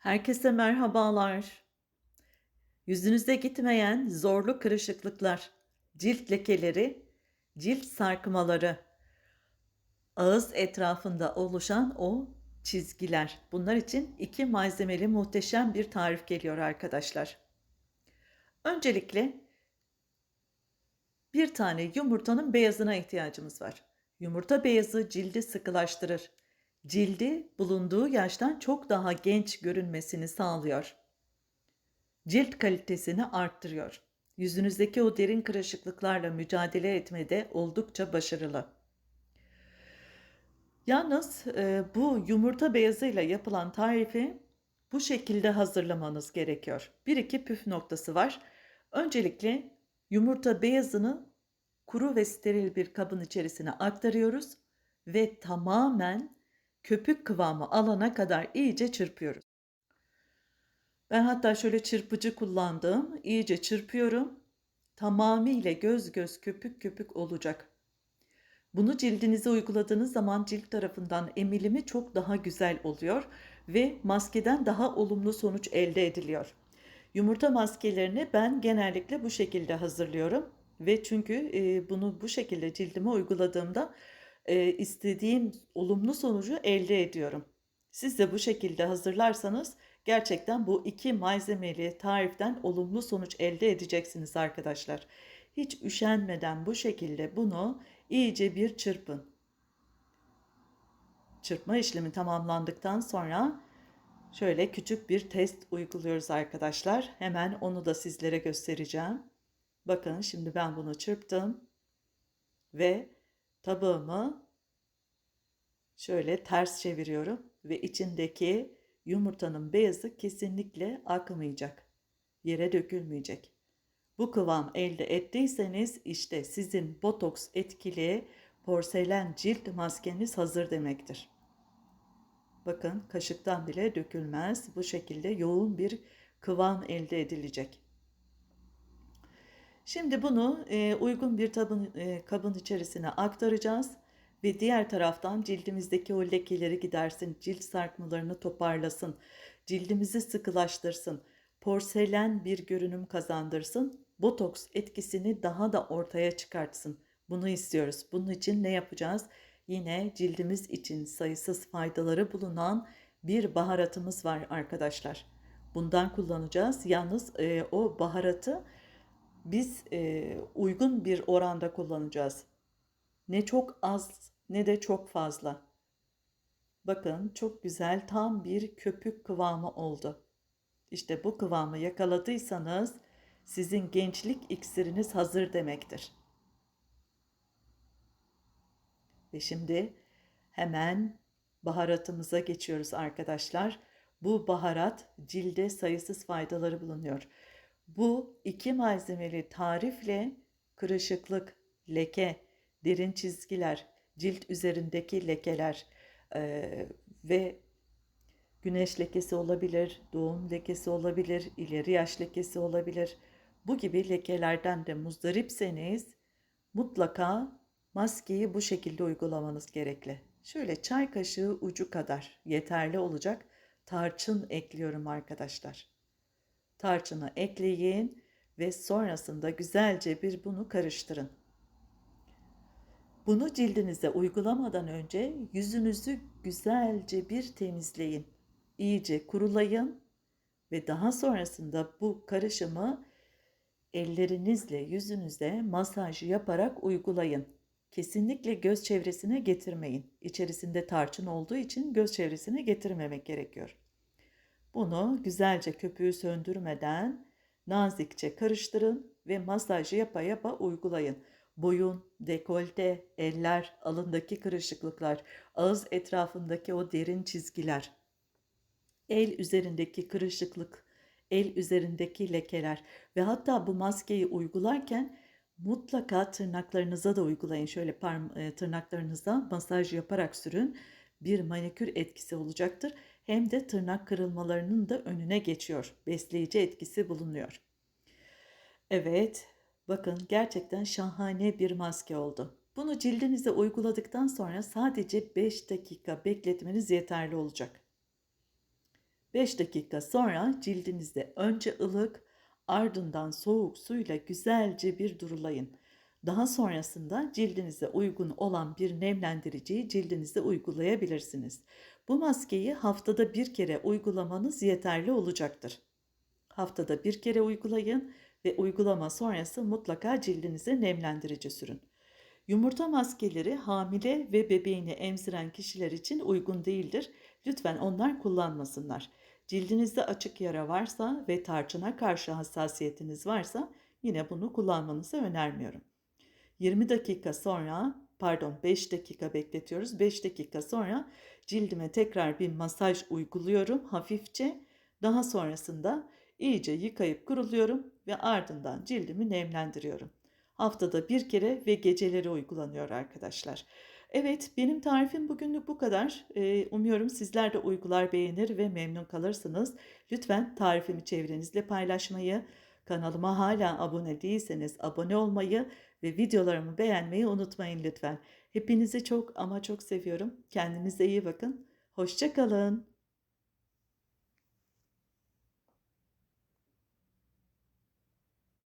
Herkese merhabalar. Yüzünüzde gitmeyen zorlu kırışıklıklar, cilt lekeleri, cilt sarkmaları, ağız etrafında oluşan o çizgiler. Bunlar için iki malzemeli muhteşem bir tarif geliyor arkadaşlar. Öncelikle bir tane yumurtanın beyazına ihtiyacımız var. Yumurta beyazı cildi sıkılaştırır. Cildi bulunduğu yaştan çok daha genç görünmesini sağlıyor. Cilt kalitesini arttırıyor. Yüzünüzdeki o derin kırışıklıklarla mücadele etmede oldukça başarılı. Yalnız e, bu yumurta beyazıyla yapılan tarifi bu şekilde hazırlamanız gerekiyor. Bir iki püf noktası var. Öncelikle yumurta beyazını kuru ve steril bir kabın içerisine aktarıyoruz ve tamamen köpük kıvamı alana kadar iyice çırpıyoruz. Ben hatta şöyle çırpıcı kullandım. İyice çırpıyorum. Tamamıyla göz göz köpük köpük olacak. Bunu cildinize uyguladığınız zaman cilt tarafından emilimi çok daha güzel oluyor ve maskeden daha olumlu sonuç elde ediliyor. Yumurta maskelerini ben genellikle bu şekilde hazırlıyorum ve çünkü bunu bu şekilde cildime uyguladığımda e, istediğim olumlu sonucu elde ediyorum. Siz de bu şekilde hazırlarsanız gerçekten bu iki malzemeli tariften olumlu sonuç elde edeceksiniz arkadaşlar. Hiç üşenmeden bu şekilde bunu iyice bir çırpın. Çırpma işlemi tamamlandıktan sonra şöyle küçük bir test uyguluyoruz arkadaşlar. Hemen onu da sizlere göstereceğim. Bakın şimdi ben bunu çırptım ve tabağımı şöyle ters çeviriyorum ve içindeki yumurtanın beyazı kesinlikle akmayacak. Yere dökülmeyecek. Bu kıvam elde ettiyseniz işte sizin botoks etkili porselen cilt maskeniz hazır demektir. Bakın kaşıktan bile dökülmez. Bu şekilde yoğun bir kıvam elde edilecek. Şimdi bunu e, uygun bir tabın, e, kabın içerisine aktaracağız ve diğer taraftan cildimizdeki o lekeleri gidersin, cilt sarkmalarını toparlasın, cildimizi sıkılaştırsın, porselen bir görünüm kazandırsın, botoks etkisini daha da ortaya çıkartsın. Bunu istiyoruz. Bunun için ne yapacağız? Yine cildimiz için sayısız faydaları bulunan bir baharatımız var arkadaşlar. Bundan kullanacağız. Yalnız e, o baharatı biz e, uygun bir oranda kullanacağız. Ne çok az ne de çok fazla. Bakın çok güzel tam bir köpük kıvamı oldu. İşte bu kıvamı yakaladıysanız sizin gençlik iksiriniz hazır demektir. Ve şimdi hemen baharatımıza geçiyoruz arkadaşlar. Bu baharat cilde sayısız faydaları bulunuyor. Bu iki malzemeli tarifle kırışıklık, leke, derin çizgiler, cilt üzerindeki lekeler e, ve güneş lekesi olabilir, doğum lekesi olabilir, ileri yaş lekesi olabilir. Bu gibi lekelerden de muzdaripseniz mutlaka maskeyi bu şekilde uygulamanız gerekli. Şöyle çay kaşığı ucu kadar yeterli olacak tarçın ekliyorum arkadaşlar. Tarçını ekleyin ve sonrasında güzelce bir bunu karıştırın. Bunu cildinize uygulamadan önce yüzünüzü güzelce bir temizleyin. İyice kurulayın ve daha sonrasında bu karışımı ellerinizle yüzünüze masaj yaparak uygulayın. Kesinlikle göz çevresine getirmeyin. İçerisinde tarçın olduğu için göz çevresine getirmemek gerekiyor. Bunu güzelce köpüğü söndürmeden nazikçe karıştırın ve masajı yapa yapa uygulayın. Boyun, dekolte, eller, alındaki kırışıklıklar, ağız etrafındaki o derin çizgiler, el üzerindeki kırışıklık, el üzerindeki lekeler ve hatta bu maskeyi uygularken mutlaka tırnaklarınıza da uygulayın. Şöyle parm e, tırnaklarınıza masaj yaparak sürün. Bir manikür etkisi olacaktır. Hem de tırnak kırılmalarının da önüne geçiyor. Besleyici etkisi bulunuyor. Evet, bakın gerçekten şahane bir maske oldu. Bunu cildinize uyguladıktan sonra sadece 5 dakika bekletmeniz yeterli olacak. 5 dakika sonra cildinizde önce ılık ardından soğuk suyla güzelce bir durulayın. Daha sonrasında cildinize uygun olan bir nemlendiriciyi cildinize uygulayabilirsiniz. Bu maskeyi haftada bir kere uygulamanız yeterli olacaktır. Haftada bir kere uygulayın ve uygulama sonrası mutlaka cildinize nemlendirici sürün. Yumurta maskeleri hamile ve bebeğini emziren kişiler için uygun değildir. Lütfen onlar kullanmasınlar. Cildinizde açık yara varsa ve tarçına karşı hassasiyetiniz varsa yine bunu kullanmanızı önermiyorum. 20 dakika sonra, pardon 5 dakika bekletiyoruz. 5 dakika sonra cildime tekrar bir masaj uyguluyorum hafifçe. Daha sonrasında iyice yıkayıp kuruluyorum ve ardından cildimi nemlendiriyorum. Haftada bir kere ve geceleri uygulanıyor arkadaşlar. Evet benim tarifim bugünlük bu kadar. Ee, umuyorum sizler de uygular beğenir ve memnun kalırsınız. Lütfen tarifimi çevrenizle paylaşmayı, kanalıma hala abone değilseniz abone olmayı ve videolarımı beğenmeyi unutmayın lütfen. Hepinizi çok ama çok seviyorum. Kendinize iyi bakın. Hoşçakalın.